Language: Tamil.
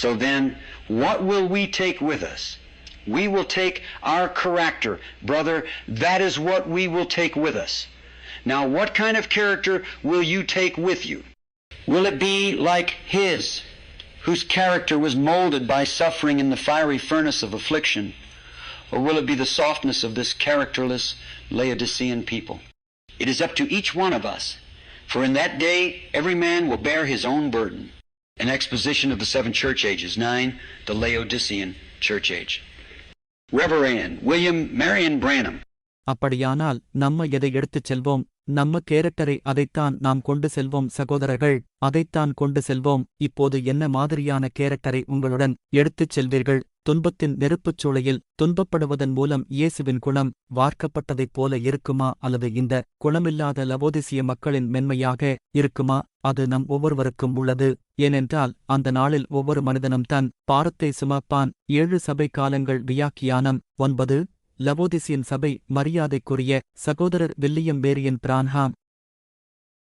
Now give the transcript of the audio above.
So then, what will we take with us? We will take our character. Brother, that is what we will take with us. Now, what kind of character will you take with you? Will it be like his, whose character was molded by suffering in the fiery furnace of affliction? Or will it be the softness of this characterless Laodicean people? It is up to each one of us, for in that day every man will bear his own burden. An exposition of the seven church ages. Nine, the Laodicean church age. Reverend William Marion Branham. அப்படியானால் நம்ம எதை எடுத்துச் செல்வோம் நம்ம கேரக்டரை அதைத்தான் நாம் கொண்டு செல்வோம் சகோதரர்கள் அதைத்தான் கொண்டு செல்வோம் இப்போது என்ன மாதிரியான கேரக்டரை உங்களுடன் எடுத்துச் செல்வீர்கள் துன்பத்தின் நெருப்புச் சூளையில் துன்பப்படுவதன் மூலம் இயேசுவின் குணம் வார்க்கப்பட்டதைப் போல இருக்குமா அல்லது இந்த குணமில்லாத லவோதிசிய மக்களின் மென்மையாக இருக்குமா? அது நம் ஒவ்வொருவருக்கும் உள்ளது. ஏனென்றால் அந்த நாளில் ஒவ்வொரு மனிதனும் தன் பாரத்தை சுமப்பான். ஏழு சபை காலங்கள் வியாக்கியானம். ஒன்பது லவோதிசியன் சபை மரியாதைக்குரிய சகோதரர் வில்லியம் மேரியன் பிரான்ஹாம்.